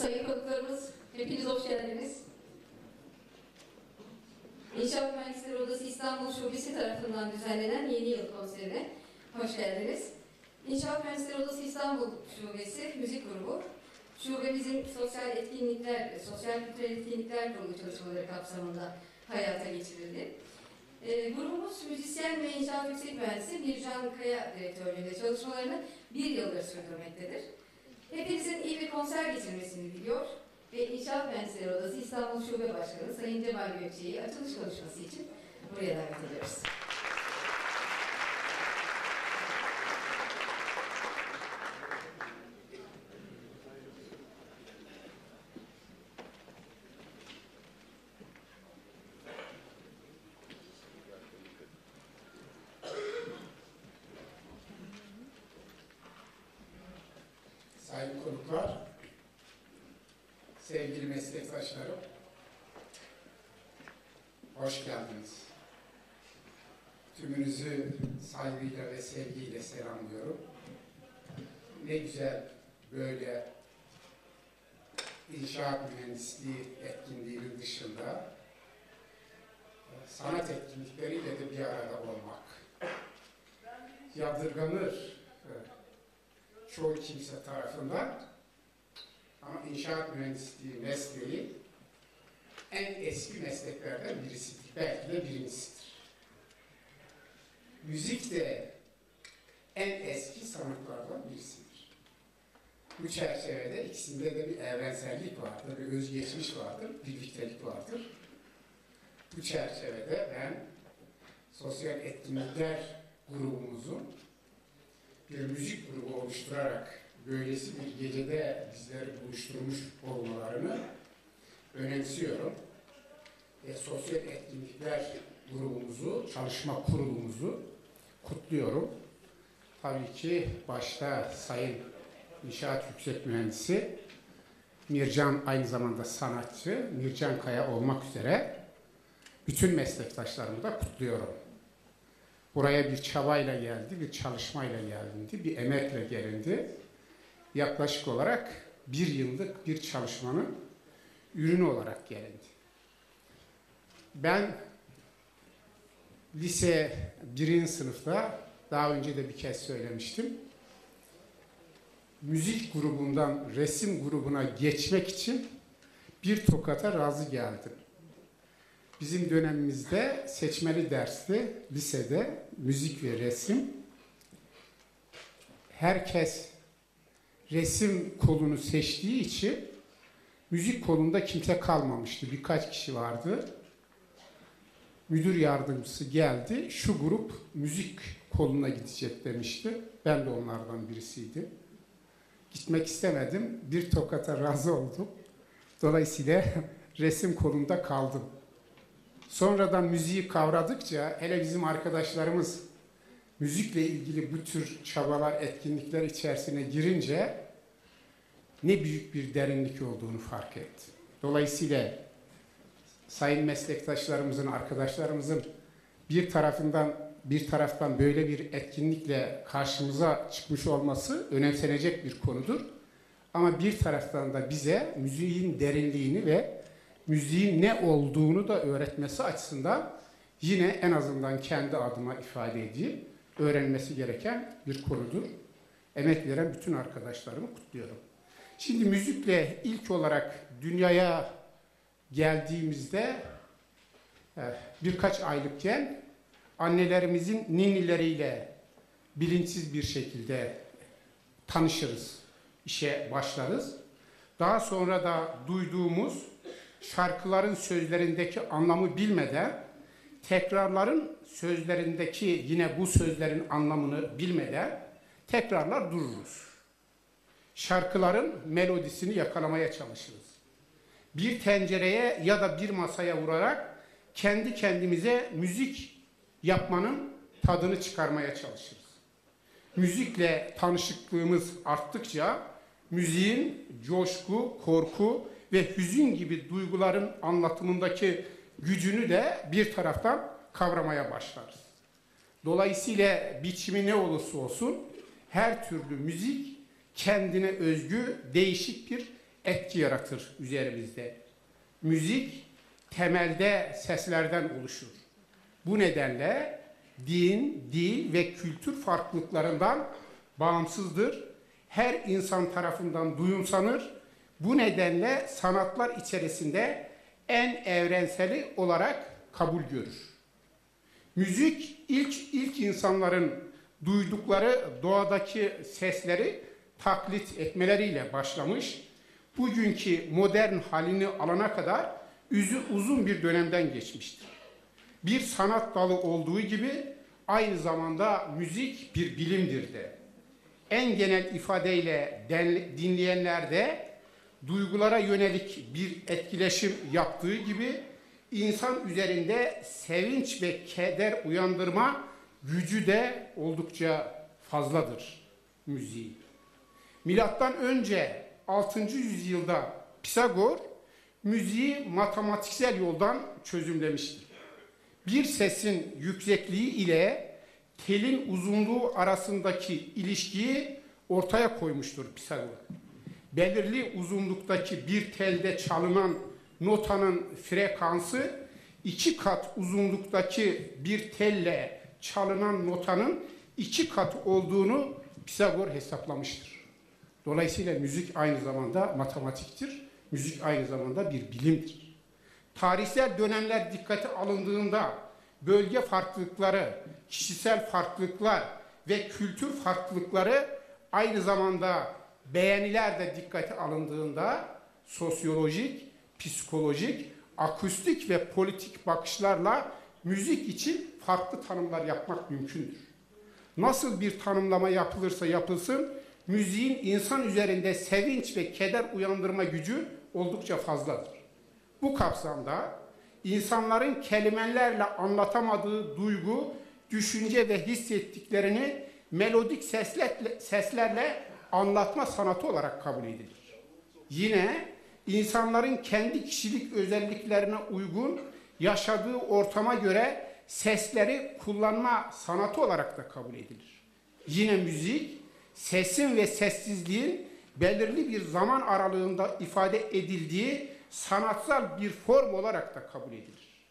Sayın konuklarımız, hepiniz hoş geldiniz. İnşaat Mühendisleri Odası İstanbul Şubesi tarafından düzenlenen Yeni Yıl konserine hoş geldiniz. İnşaat Mühendisleri Odası İstanbul Şubesi Müzik Grubu, şubemizin sosyal etkinlikler, sosyal kültürel etkinlikler kurulu çalışmaları kapsamında hayata geçirildi. E, grubumuz müzisyen ve inşaat yüksek mühendisi Bircan Kaya direktörlüğünde çalışmalarını bir yıldır sürdürmektedir. Hepinizin iyi bir konser geçirmesini diliyor ve İnşaat Mühendisleri Odası İstanbul Şube Başkanı Sayın Cemal Gökçe'yi açılış konuşması için buraya davet ediyoruz. Konuklar, sevgili meslektaşlarım, hoş geldiniz. Tümünüzü saygıyla ve sevgiyle selamlıyorum. Ne güzel böyle inşaat mühendisliği etkinliğinin dışında sanat etkinlikleriyle de bir arada olmak. Yadırganır çoğu kimse tarafından ama inşaat mühendisliği mesleği en eski mesleklerden birisidir. Belki de birincisidir. Müzik de en eski sanatlardan birisidir. Bu çerçevede ikisinde de bir evrensellik vardır, bir özgeçmiş vardır, birliktelik vardır. Bu çerçevede ben sosyal etkinlikler grubumuzun bir müzik grubu oluşturarak böylesi bir gecede bizleri buluşturmuş olmalarını önemsiyorum. Ve sosyal etkinlikler grubumuzu, çalışma kurulumuzu kutluyorum. Tabii ki başta Sayın İnşaat Yüksek Mühendisi Mircan aynı zamanda sanatçı, Mircan Kaya olmak üzere bütün meslektaşlarımı da kutluyorum. Buraya bir çabayla geldi, bir çalışmayla gelindi, bir emekle gelindi. Yaklaşık olarak bir yıllık bir çalışmanın ürünü olarak gelindi. Ben lise birinci sınıfta, daha önce de bir kez söylemiştim, müzik grubundan resim grubuna geçmek için bir tokata razı geldim. Bizim dönemimizde seçmeli derste, lisede müzik ve resim herkes resim kolunu seçtiği için müzik kolunda kimse kalmamıştı. Birkaç kişi vardı. Müdür yardımcısı geldi. Şu grup müzik koluna gidecek demişti. Ben de onlardan birisiydim. Gitmek istemedim. Bir tokata razı oldum. Dolayısıyla resim kolunda kaldım. Sonradan müziği kavradıkça hele bizim arkadaşlarımız müzikle ilgili bu tür çabalar, etkinlikler içerisine girince ne büyük bir derinlik olduğunu fark etti. Dolayısıyla sayın meslektaşlarımızın, arkadaşlarımızın bir tarafından bir taraftan böyle bir etkinlikle karşımıza çıkmış olması önemsenecek bir konudur. Ama bir taraftan da bize müziğin derinliğini ve müziğin ne olduğunu da öğretmesi açısından yine en azından kendi adıma ifade edeyim, öğrenmesi gereken bir konudur. Emek veren bütün arkadaşlarımı kutluyorum. Şimdi müzikle ilk olarak dünyaya geldiğimizde eh, birkaç aylıkken annelerimizin ninnileriyle bilinçsiz bir şekilde tanışırız, işe başlarız. Daha sonra da duyduğumuz şarkıların sözlerindeki anlamı bilmeden, tekrarların sözlerindeki yine bu sözlerin anlamını bilmeden tekrarlar dururuz. Şarkıların melodisini yakalamaya çalışırız. Bir tencereye ya da bir masaya vurarak kendi kendimize müzik yapmanın tadını çıkarmaya çalışırız. Müzikle tanışıklığımız arttıkça müziğin coşku, korku ve hüzün gibi duyguların anlatımındaki gücünü de bir taraftan kavramaya başlarız. Dolayısıyla biçimi ne olursa olsun her türlü müzik kendine özgü değişik bir etki yaratır üzerimizde. Müzik temelde seslerden oluşur. Bu nedenle din, dil ve kültür farklılıklarından bağımsızdır. Her insan tarafından duyumsanır. Bu nedenle sanatlar içerisinde en evrenseli olarak kabul görür. Müzik ilk ilk insanların duydukları doğadaki sesleri taklit etmeleriyle başlamış. Bugünkü modern halini alana kadar üzü uzun bir dönemden geçmiştir. Bir sanat dalı olduğu gibi aynı zamanda müzik bir bilimdir de. En genel ifadeyle dinleyenlerde duygulara yönelik bir etkileşim yaptığı gibi insan üzerinde sevinç ve keder uyandırma gücü de oldukça fazladır müziği. Milattan önce 6. yüzyılda Pisagor müziği matematiksel yoldan çözümlemiştir. Bir sesin yüksekliği ile telin uzunluğu arasındaki ilişkiyi ortaya koymuştur Pisagor. Belirli uzunluktaki bir telde çalınan notanın frekansı iki kat uzunluktaki bir telle çalınan notanın iki kat olduğunu Pisagor hesaplamıştır. Dolayısıyla müzik aynı zamanda matematiktir. Müzik aynı zamanda bir bilimdir. Tarihsel dönemler dikkate alındığında bölge farklılıkları, kişisel farklılıklar ve kültür farklılıkları aynı zamanda beğeniler de dikkate alındığında sosyolojik, psikolojik, akustik ve politik bakışlarla müzik için farklı tanımlar yapmak mümkündür. Nasıl bir tanımlama yapılırsa yapılsın, müziğin insan üzerinde sevinç ve keder uyandırma gücü oldukça fazladır. Bu kapsamda insanların kelimelerle anlatamadığı duygu, düşünce ve hissettiklerini melodik seslerle, seslerle anlatma sanatı olarak kabul edilir. Yine insanların kendi kişilik özelliklerine uygun yaşadığı ortama göre sesleri kullanma sanatı olarak da kabul edilir. Yine müzik sesin ve sessizliğin belirli bir zaman aralığında ifade edildiği sanatsal bir form olarak da kabul edilir.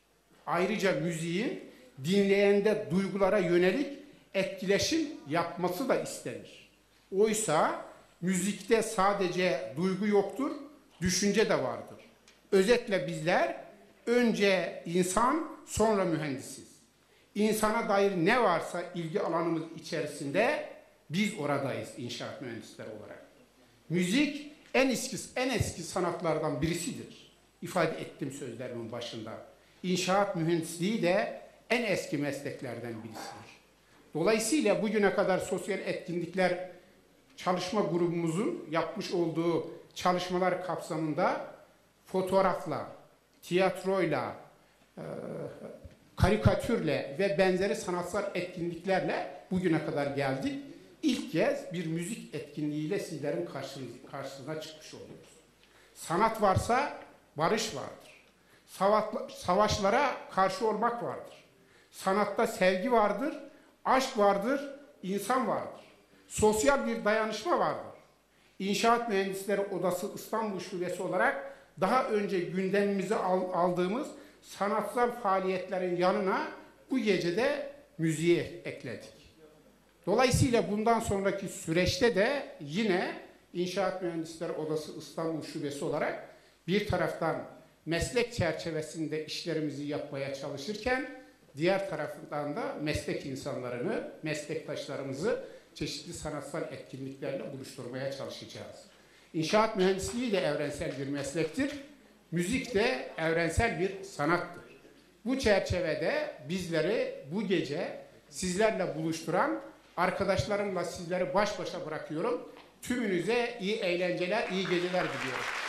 Ayrıca müziğin dinleyende duygulara yönelik etkileşim yapması da istenir. Oysa müzikte sadece duygu yoktur, düşünce de vardır. Özetle bizler önce insan, sonra mühendisiz. İnsana dair ne varsa ilgi alanımız içerisinde biz oradayız inşaat mühendisleri olarak. Müzik en eski, en eski sanatlardan birisidir. İfade ettim sözlerimin başında. İnşaat mühendisliği de en eski mesleklerden birisidir. Dolayısıyla bugüne kadar sosyal etkinlikler çalışma grubumuzun yapmış olduğu çalışmalar kapsamında fotoğrafla, tiyatroyla, e, karikatürle ve benzeri sanatsal etkinliklerle bugüne kadar geldik. İlk kez bir müzik etkinliğiyle sizlerin karşısına çıkmış oluyoruz. Sanat varsa barış vardır. Savaşlara karşı olmak vardır. Sanatta sevgi vardır, aşk vardır, insan vardır. Sosyal bir dayanışma vardır. İnşaat Mühendisleri Odası İstanbul Şubesi olarak daha önce gündemimize aldığımız sanatsal faaliyetlerin yanına bu gecede müziği ekledik. Dolayısıyla bundan sonraki süreçte de yine İnşaat Mühendisleri Odası İstanbul Şubesi olarak bir taraftan meslek çerçevesinde işlerimizi yapmaya çalışırken diğer taraftan da meslek insanlarını, meslektaşlarımızı çeşitli sanatsal etkinliklerle buluşturmaya çalışacağız. İnşaat mühendisliği de evrensel bir meslektir. Müzik de evrensel bir sanattır. Bu çerçevede bizleri bu gece sizlerle buluşturan arkadaşlarımla sizleri baş başa bırakıyorum. Tümünüze iyi eğlenceler, iyi geceler diliyorum.